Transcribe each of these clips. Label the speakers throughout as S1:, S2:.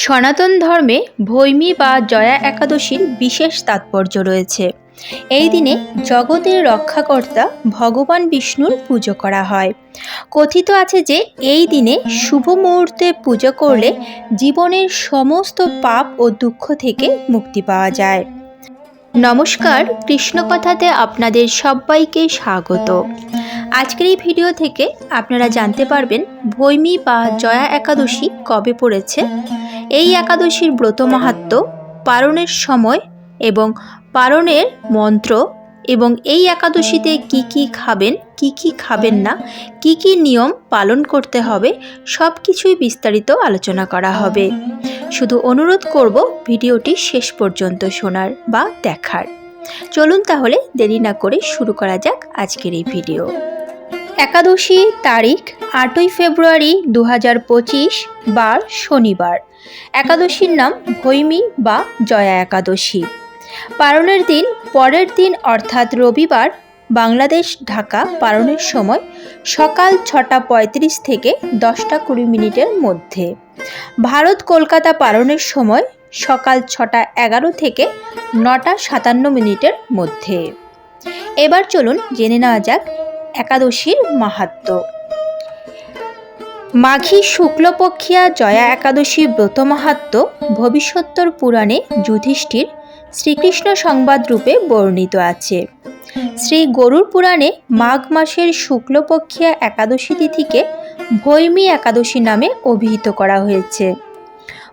S1: সনাতন ধর্মে ভৈমী বা জয়া একাদশীর বিশেষ তাৎপর্য রয়েছে। এই দিনে জগতের রক্ষাকর্তা ভগবান বিষ্ণুর পুজো করা হয়। কথিত আছে যে, এই দিনে শুভ মুহূর্তে পুজো করলে জীবনের সমস্ত পাপ ও দুঃখ থেকে মুক্তি পাওয়া যায়। নমস্কার, কৃষ্ণকথাতে আপনাদের সবাইকে স্বাগত। আজকের এই ভিডিও থেকে আপনারা জানতে পারবেন ভৈমী বা জয়া একাদশী কবে পড়েছে এই একাদশীর ব্রত মাহাত্ম পারণের সময় এবং পারণের মন্ত্র এবং এই একাদশীতে কি কি খাবেন, কি কি খাবেন না, কি কি নিয়ম পালন করতে হবে সব কিছুই বিস্তারিত আলোচনা করা হবে। শুধু অনুরোধ করব ভিডিওটি শেষ পর্যন্ত শোনার বা দেখার। চলুন তাহলে দেরি না করে শুরু করা যাক আজকের এই ভিডিও। একাদশী তারিখ আটই ফেব্রুয়ারি দু হাজার পঁচিশ বার শনিবার। একাদশীর নাম ভৈমী বা জয়া একাদশী। পালনের দিন পরের দিন অর্থাৎ রবিবার বাংলাদেশ ঢাকা পালনের সময় সকাল ছটা পঁয়ত্রিশ থেকে দশটা কুড়ি মিনিটের মধ্যে। ভারত কলকাতা পালনের সময় সকাল ছটা এগারো থেকে নটা সাতান্ন মিনিটের মধ্যে। এবার চলুন জেনে নেওয়া যাক একাদশীর মাহাত্ম। মাঘী শুক্লপক্ষিয়া জয়া একাদশী ব্রত মাহাত্ম ভবিষ্যত্তর পুরাণে যুধিষ্ঠির শ্রীকৃষ্ণ সংবাদ রূপে বর্ণিত আছে। শ্রী গরুর পুরাণে মাঘ মাসের শুক্লপক্ষিয়া একাদশী তিথিকে ভৈমী একাদশী নামে অভিহিত করা হয়েছে।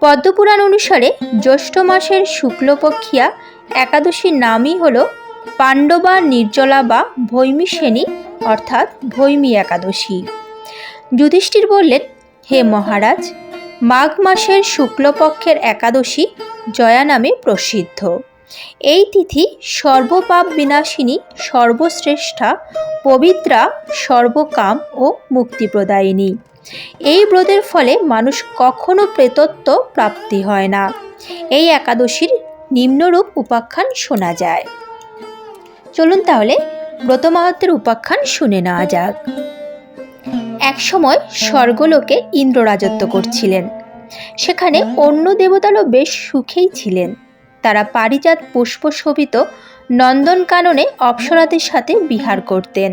S1: পদ্মপুরাণ অনুসারে জ্যৈষ্ঠ মাসের শুক্লপক্ষিয়া একাদশীর নামই হল পাণ্ডবা, নির্জলা বা ভৈমী শ্রেণি, অর্থাৎ ভৈমী একাদশী। যুধিষ্ঠির বললেন, হে মহারাজ, মাঘ মাসের শুক্লপক্ষের একাদশী জয়া নামে প্রসিদ্ধ। এই তিথি সর্বপাপ বিনাশিনী, সর্বশ্রেষ্ঠা, পবিত্রা, সর্বকাম ও মুক্তিপ্রদায়িনী। এই ব্রতের ফলে মানুষ কখনো প্রেতত্ব প্রাপ্তি হয় না। এই একাদশীর নিম্নরূপ উপাখ্যান শোনা যায়। চলুন তাহলে ব্রত মাহাত্মের উপাখ্যান শুনে নেওয়া যাক। একসময় স্বর্গলোকে ইন্দ্র রাজত্ব করছিলেন। সেখানে অন্য দেবতারও বেশ সুখেই ছিলেন। তারা পারিজাত পুষ্প শোভিত নন্দনকাননে অপ্সরাদের সাথে বিহার করতেন।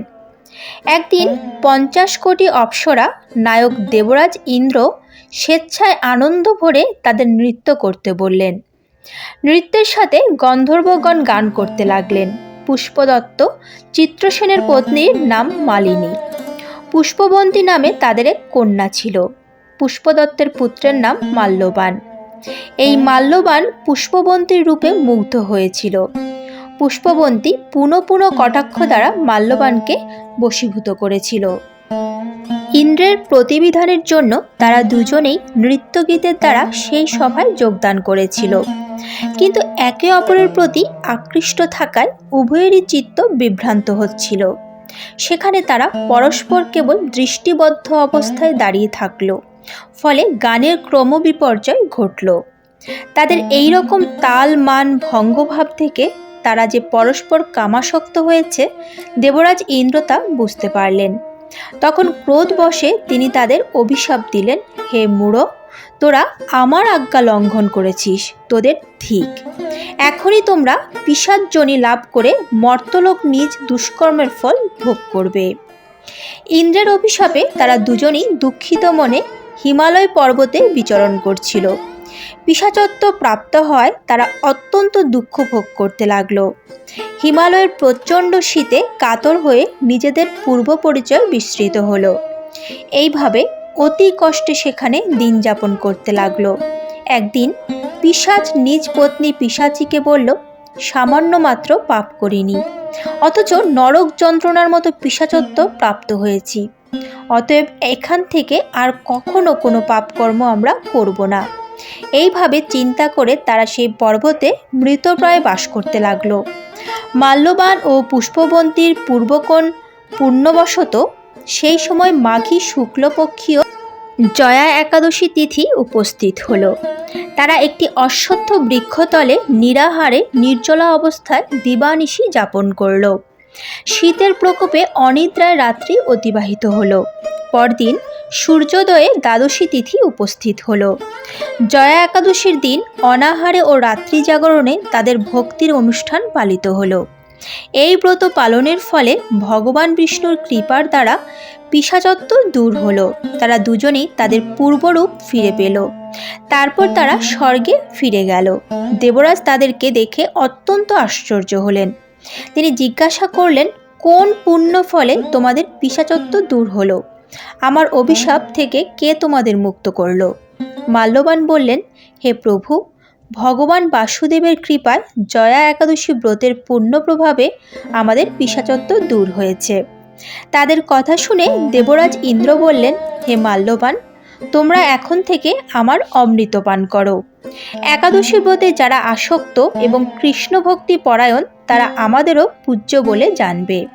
S1: একদিন পঞ্চাশ কোটি অপ্সরা নায়ক দেবরাজ ইন্দ্র স্বেচ্ছায় আনন্দ ভরে তাদের নৃত্য করতে বললেন। নৃত্যের সাথে গন্ধর্বগণ গান করতে লাগলেন। পুষ্পদত্ত চিত্রসেনের পত্নীর নাম মালিনী। পুষ্পবন্তী নামে তাদের এক কন্যা ছিল। পুষ্পদত্তের পুত্রের নাম মাল্যবান। এই মাল্যবান পুষ্পবন্তীর রূপে মুগ্ধ হয়েছিল। পুষ্পবন্তী পুনঃ পুনঃ কটাক্ষ দ্বারা মাল্যবানকে বশীভূত করেছিল। ইন্দ্রের প্রতিবিধানের জন্য তারা দুজনেই নৃত্যগীতের দ্বারা সেই সভায় যোগদান করেছিল। কিন্তু একে অপরের প্রতি আকৃষ্ট থাকায় উভয়েরই চিত্ত বিভ্রান্ত হচ্ছিল। সেখানে তারা পরস্পর কেবল দৃষ্টিবদ্ধ অবস্থায় দাঁড়িয়ে থাকল। ফলে গানের ক্রমবিপর্যয় ঘটল। তাদের এই রকম তাল মান ভঙ্গভাব থেকে তারা যে পরস্পর কামাসক্ত হয়েছে, দেবরাজ ইন্দ্র তা বুঝতে পারলেন। তখন ক্রোধ বসে তিনি তাদের অভিশাপ দিলেন, হে মূঢ় তোরা আমার আজ্ঞা লঙ্ঘন করেছিস, তোদের ঠিক। এখনই তোমরা পিসাজ্জনী লাভ করে মর্তলোক নিজ দুষ্কর্মের ফল ভোগ করবে। ইন্দ্রের অভিশাপে তারা দুজনই দুঃখিত মনে হিমালয় পর্বতে বিচরণ করছিল। পিসাচত্ব প্রাপ্ত হয় তারা অত্যন্ত দুঃখ ভোগ করতে লাগল। হিমালয়ের প্রচণ্ড শীতে কাতর হয়ে নিজেদের পূর্ব পরিচয় বিস্তৃত হলো। এইভাবে অতি কষ্টে সেখানে দিন যাপন করতে লাগল। একদিন পিসাচ নিজ পত্নী পিসাচিকে বলল, সামান্য মাত্র পাপ করিনি। অথচ নরক যন্ত্রণার মতো পিসাচত্ব প্রাপ্ত হয়েছি। অতএব এখান থেকে আর কখনো কোনো পাপকর্ম আমরা করব না। এইভাবে চিন্তা করে তারা সেই পর্বতে মৃতপ্রায় বাস করতে লাগল। মাল্যবান ও পুষ্পবন্তীর পূর্বকোণ পূর্ণবশত সেই সময় মাঘী শুক্লপক্ষীয় জয়া একাদশী তিথি উপস্থিত হল। তারা একটি অশ্বত্থ বৃক্ষতলে নিরাহারে, নির্জলা অবস্থায় দিবানিশি যাপন করল। শীতের প্রকোপে অনিদ্রায় রাত্রি অতিবাহিত হল। পরদিন সূর্যোদয়ে দ্বাদশী তিথি উপস্থিত হলো। জয়া একাদশীর দিন অনাহারে ও রাত্রি জাগরণে তাদের ভক্তির অনুষ্ঠান পালিত হলো। এই ব্রত পালনের ফলে ভগবান বিষ্ণুর কৃপার দ্বারা পিসাচত্ব দূর হলো। তারা দুজনেই তাদের পূর্বরূপ ফিরে পেল। তারপর তারা স্বর্গে ফিরে গেল। দেবরাজ তাদেরকে দেখে অত্যন্ত আশ্চর্য হলেন। তিনি জিজ্ঞাসা করলেন, কোন পুণ্য ফলে তোমাদের পিসাচত্ব দূর হলো? আমার অভিশাপ থেকে কে তোমাদের মুক্ত করল? মাল্যবান বললেন, হে প্রভু, ভগবান বাসুদেবের কৃপায় জয়া একাদশী ব্রতের পূর্ণ প্রভাবে আমাদের পিসাচত্ব দূর হয়েছে। তাদের কথা শুনে দেবরাজ ইন্দ্র বললেন, হে মাল্যবান, তোমরা এখন থেকে আমার অমৃত পান করো। একাদশী ব্রতে যারা আসক্ত এবং কৃষ্ণ ভক্তি পরায়ণ, তারা আমাদেরও পূজ্য বলে জানবে।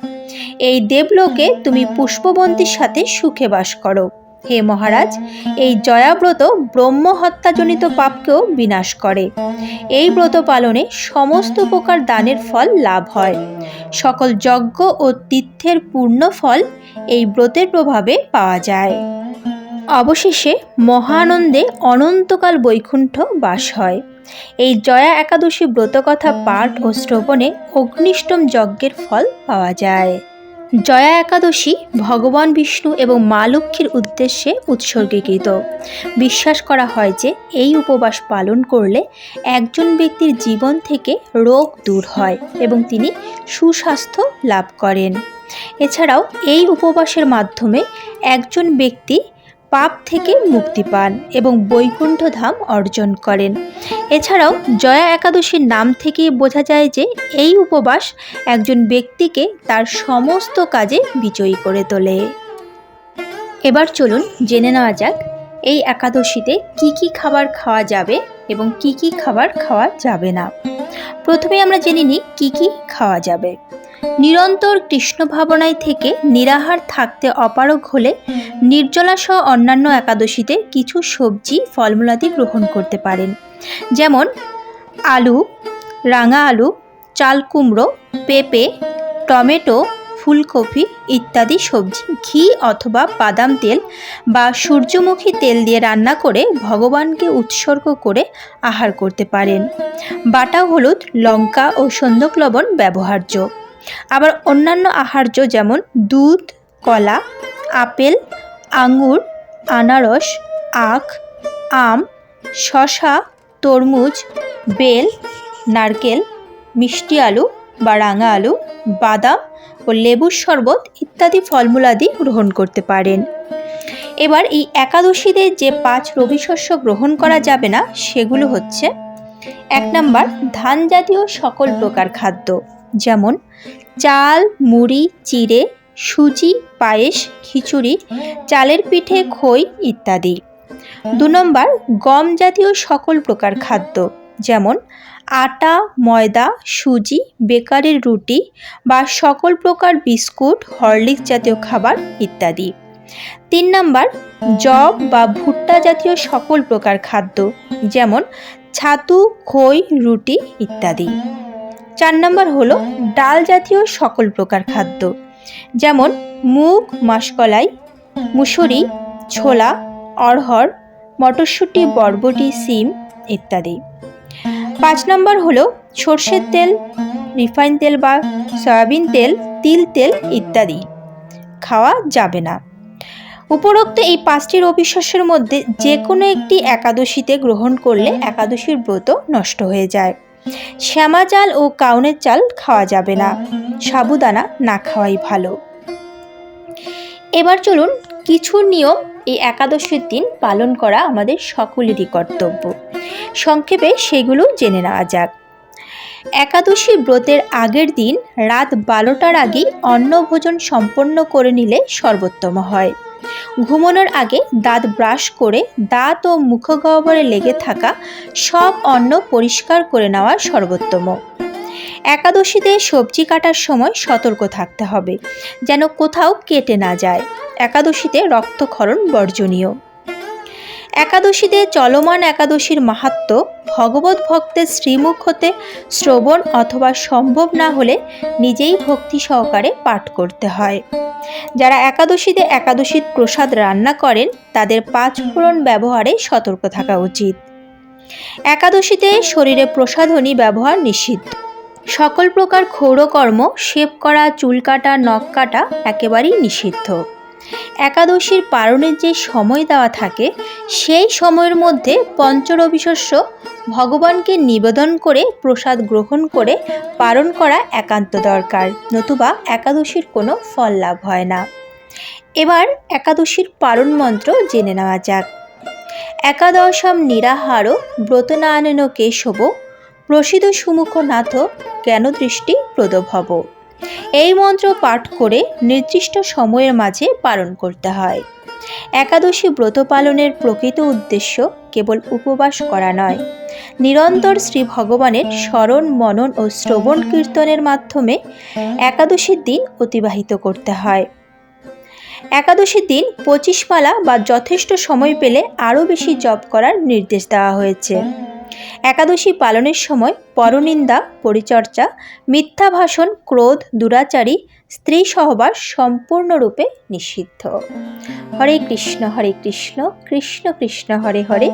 S1: এই দেবলোকে তুমি পুষ্পবন্তীর সাথে সুখে বাস করো। হে মহারাজ, এই জয়াব্রত ব্রহ্ম হত্যাজনিত পাপকেও বিনাশ করে। এই ব্রত পালনে সমস্ত প্রকার দানের ফল লাভ হয়। সকল যজ্ঞ ও তীর্থের পূর্ণ ফল এই ব্রতের প্রভাবে পাওয়া যায়। অবশেষে মহানন্দে অনন্তকাল বৈকুণ্ঠ বাস হয়। এই জয়া একাদশী ব্রতকথা পাঠ ও শ্রবণে অগ্নিষ্টম যজ্ঞের ফল পাওয়া যায়। জয়া একাদশী ভগবান বিষ্ণু এবং মা লক্ষ্মীর উদ্দেশ্যে উৎসর্গীকৃত। বিশ্বাস করা হয় যে এই উপবাস পালন করলে একজন ব্যক্তির জীবন থেকে রোগ দূর হয় এবং তিনি সুস্বাস্থ্য লাভ করেন। এছাড়াও এই উপবাসের মাধ্যমে একজন ব্যক্তি পাপ থেকে মুক্তি পান এবং বৈকুণ্ঠ ধাম অর্জন করেন। এছাড়াও জয়া একাদশীর নাম থেকেই বোঝা যায় যে এই উপবাস একজন ব্যক্তিকে তার সমস্ত কাজে বিজয়ী করে তোলে। এবার চলুন জেনে নেওয়া যাক, এই একাদশীতে কি কি খাবার খাওয়া যাবে এবং কি কি খাবার খাওয়া যাবে না। প্রথমে আমরা জেনে নিই কি কি খাওয়া যাবে। নিরন্তর কৃষ্ণ ভাবনায় থেকে নিরাহার থাকতে অপারগ হলে নির্জলা সহ অন্যান্য একাদশীতে কিছু সবজি ফলমূলাদি গ্রহণ করতে পারেন। যেমন আলু, রাঙা আলু, চাল কুমড়ো, পেঁপে, টমেটো, ফুলকপি ইত্যাদি সবজি, ঘি অথবা বাদাম তেল বা সূর্যমুখী তেল দিয়ে রান্না করে ভগবানকে উৎসর্গ করে আহার করতে পারেন। বাটা হলুদ, লঙ্কা ও সন্দক লবণ ব্যবহার্য। আবার অন্যান্য আহার্য যেমন দুধ, কলা, আপেল আঙুর আনারস, আখ, আম, শশা, তরমুজ, বেল, নারকেল, মিষ্টি আলু, বা রাঙা আলু, বাদাম ও লেবুর শরবত ইত্যাদি ফলমূলাদি গ্রহণ করতে পারেন। এবার এই একাদশীতে যে পাঁচ রবি শস্য গ্রহণ করা যাবে না, সেগুলো হচ্ছে এক নাম্বার ধান জাতীয় সকল প্রকার খাদ্য। যেমন চাল, মুড়ি, চিড়ে, সুজি, পায়েস, খিচুড়ি, চালের পিঠে খই ইত্যাদি। দু নম্বর, গম জাতীয় সকল প্রকার খাদ্য, যেমন আটা, ময়দা, সুজি, বেকারের রুটি বা সকল প্রকার বিস্কুট, হরলিক্স জাতীয় খাবার ইত্যাদি। তিন নম্বর, জব বা ভুট্টা জাতীয় সকল প্রকার খাদ্য, যেমন ছাতু, খই, রুটি ইত্যাদি। চার নম্বর হলো ডাল জাতীয় সকল প্রকার খাদ্য। যেমন মুগ, মাসকলাই, মুসুরি, ছোলা, অড়হর, মটরশুঁটি, বরবটি, সিম ইত্যাদি। পাঁচ নম্বর হলো সর্ষের তেল, রিফাইন তেল বা সয়াবিন তেল, তিল তেল ইত্যাদি। খাওয়া যাবে না। উপরোক্ত এই পাঁচটি রবি শস্যের মধ্যে যে কোনো একটি একাদশীতে গ্রহণ করলে একাদশীর ব্রত নষ্ট হয়ে যায়। শ্যামা চাল ও কাউনের চাল খাওয়া যাবে না। সাবুদানা না খাওয়াই ভালো। এবার চলুন কিছু নিয়ম এই একাদশীর দিন পালন করা আমাদের সকলেরই কর্তব্য। সংক্ষেপে সেগুলো জেনে নেওয়া যাক। একাদশী ব্রতের আগের দিন রাত বারোটার আগেই অন্নভোজন সম্পন্ন করে নিলে সর্বোত্তম হয়। ঘুমানোর আগে দাঁত ব্রাশ করে দাঁত ও মুখগহ্বরে লেগে থাকা সব অন্ন পরিষ্কার করে নেওয়া সর্বোত্তম। একাদশীতে সবজি কাটার সময় সতর্ক থাকতে হবে, যেন কোথাও কেটে না যায়। একাদশীতে রক্তক্ষরণ বর্জনীয়। একাদশীতে চলমান একাদশীর মাহাত্ম ভগবত ভক্তের শ্রীমুখ হতে শ্রবণ অথবা সম্ভব না হলে নিজেই ভক্তি সহকারে পাঠ করতে হয়। যারা একাদশীতে একাদশীর প্রসাদ রান্না করেন, তাদের পাঁচ ফোড়ন ব্যবহারে সতর্ক থাকা উচিত। একাদশীতে শরীরে প্রসাধনী ব্যবহার নিষিদ্ধ। সকল প্রকার ক্ষৌরকর্ম, শেপ করা, চুল কাটা, নখ কাটা একেবারেই নিষিদ্ধ। একাদশীর পারণের যে সময় দেওয়া থাকে, সেই সময়ের মধ্যে পঞ্চরবিশস্য ভগবানকে নিবেদন করে প্রসাদ গ্রহণ করে পালন করা একান্ত দরকার, নতুবা একাদশীর কোনো ফল লাভ হয় না। এবার একাদশীর পালন মন্ত্র জেনে নেওয়া যাক। একাদশম নিরাহার ব্রতনায়ন কেশব, প্রসিদ্ধ সুমুখ নাথ জ্ঞানদৃষ্টি প্রদভব এই মন্ত্র পাঠ করে নির্দিষ্ট সময়ের মাঝে পালন করতে হয়। একাদশী ব্রত পালনের প্রকৃত উদ্দেশ্য কেবল উপবাস করা নয়। নিরন্তর শ্রী ভগবানের স্মরণ, মনন ও শ্রবণ কীর্তনের মাধ্যমে একাদশীর দিন অতিবাহিত করতে হয়। একাদশীর দিন পঁচিশ মালা বা যথেষ্ট সময় পেলে আরও বেশি জপ করার নির্দেশ দেওয়া হয়েছে। একাদশী পালনের সময় পরনিন্দা, পরিচর্যা মিথ্যা ভাষণ ক্রোধ, দুরাচারী স্ত্রী সহবাস সম্পূর্ণরূপে নিষিদ্ধ। হরে কৃষ্ণ হরে কৃষ্ণ কৃষ্ণ কৃষ্ণ, হরে হরে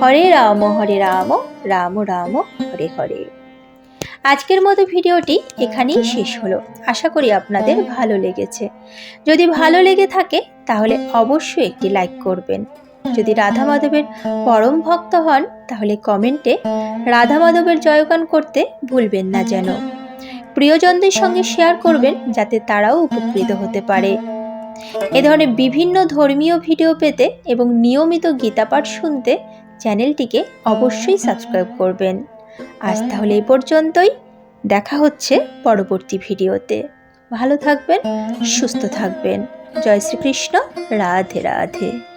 S1: হরে রাম হরে রাম রাম রাম, হরে হরে। আজকের মতো ভিডিওটি এখানেই শেষ হলো। আশা করি আপনাদের ভালো লেগেছে। যদি ভালো লেগে থাকে, তাহলে অবশ্যই একটি লাইক করবেন। যদি রাধা মাধবের পরম ভক্ত হন, তাহলে কমেন্টে রাধা মাধবের জয়গান করতে ভুলবেন না যেন। প্রিয়জনদের সঙ্গে শেয়ার করবেন, যাতে তারাও উপকৃত হতে পারে। এ ধরনের বিভিন্ন ধর্মীয় ভিডিও পেতে এবং নিয়মিত গীতাপাঠ শুনতে চ্যানেলটিকে অবশ্যই সাবস্ক্রাইব করবেন। আজ তাহলে এই পর্যন্তই। দেখা হচ্ছে পরবর্তী ভিডিওতে ভালো থাকবেন, সুস্থ থাকবেন। জয় শ্রীকৃষ্ণ, রাধে রাধে।